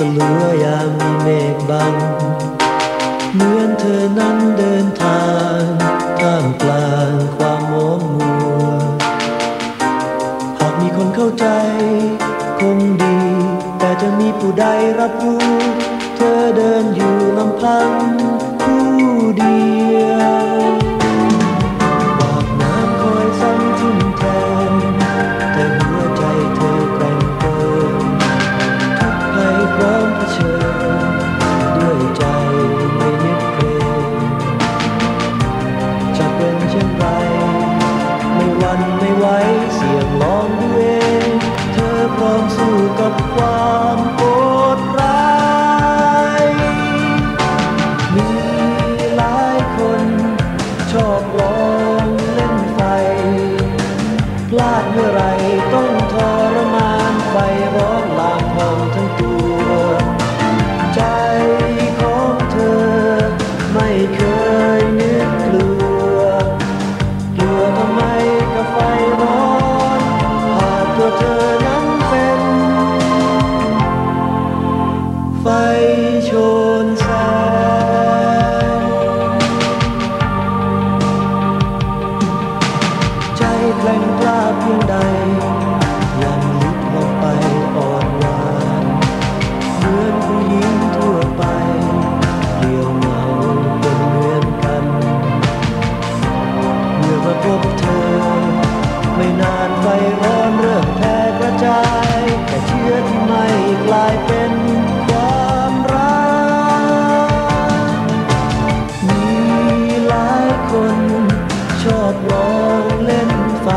ายามมีเมฆบัง เหมือนเธอนั้นเดินทางท่ามกลางความโมมัว หากมีคนเข้าใจ คงดี แต่จะมีผู้ใดรับรู้ เธอเดินอยู่ลำพังผู้เดียว กับความโกรธร้ายมีหลายคนชอบลองเล่นไฟ พลาดเมื่อไรต้องทรมานไฟร้อนลามพองทั้งตัว ใจของเธอไม่เคยนึกกลัว กลัวทำไมกับไฟร้อนหากตัวเธอ ไม่นานไฟร้อนเริ่มแพร่กระจาย แต่เชื้อที่ไม่กลายเป็นความรัก มีหลายคนชอบลองเล่นไฟ